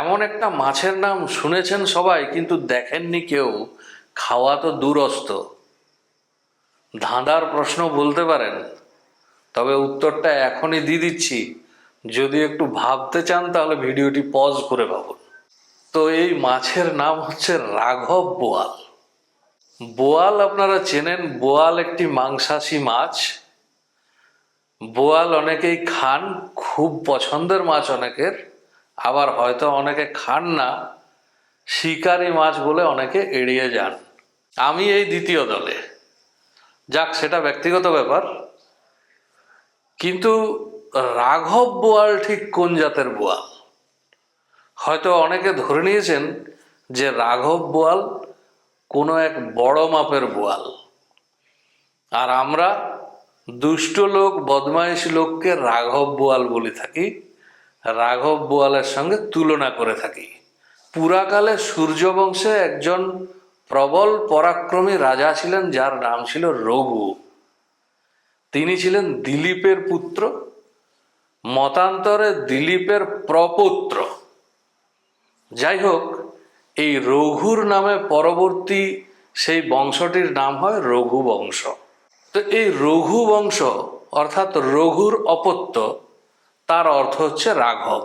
এমন একটা মাছের নাম শুনেছেন সবাই, কিন্তু দেখেননি কেউ। খাওয়া তো দূরস্থ ধাঁধার প্রশ্ন বলতে পারেন, তবে উত্তরটা এখনই দিয়ে দিচ্ছি। যদি একটু ভাবতে চান, তাহলে ভিডিওটি পজ করে ভাবুন। তো এই মাছের নাম হচ্ছে রাঘব বোয়াল। বোয়াল আপনারা চেনেন, বোয়াল একটি মাংসাশী মাছ। বোয়াল অনেকেই খান, খুব পছন্দের মাছ অনেকের। আবার হয়তো অনেকে খান না, শিকারি মাছ বলে অনেকে এড়িয়ে যান। আমি এই দ্বিতীয় দলে। যাক, সেটা ব্যক্তিগত ব্যাপার। কিন্তু রাঘব বোয়াল ঠিক কোন জাতের বোয়াল? হয়তো অনেকে ধরে নিয়েছেন যে রাঘব বোয়াল কোনো এক বড় মাপের বোয়াল। আর আমরা দুষ্ট লোক, বদমাইশ লোককে রাঘব বোয়াল বলে থাকি। রাঘব বোয়ালের সঙ্গে তুলনা করে থাকি। পুরাকালে সূর্যবংশে একজন প্রবল পরাক্রমী রাজা ছিলেন, যার নাম ছিল রঘু। তিনি ছিলেন দিলীপের পুত্র, মতান্তরে দিলীপের প্রপুত্র। যাই হোক, এই রঘুর নামে পরবর্তী সেই বংশটির নাম হয় রঘু বংশ তো এই রঘু বংশ অর্থাৎ রঘুর অপত্য তার অর্থ হচ্ছে রাঘব।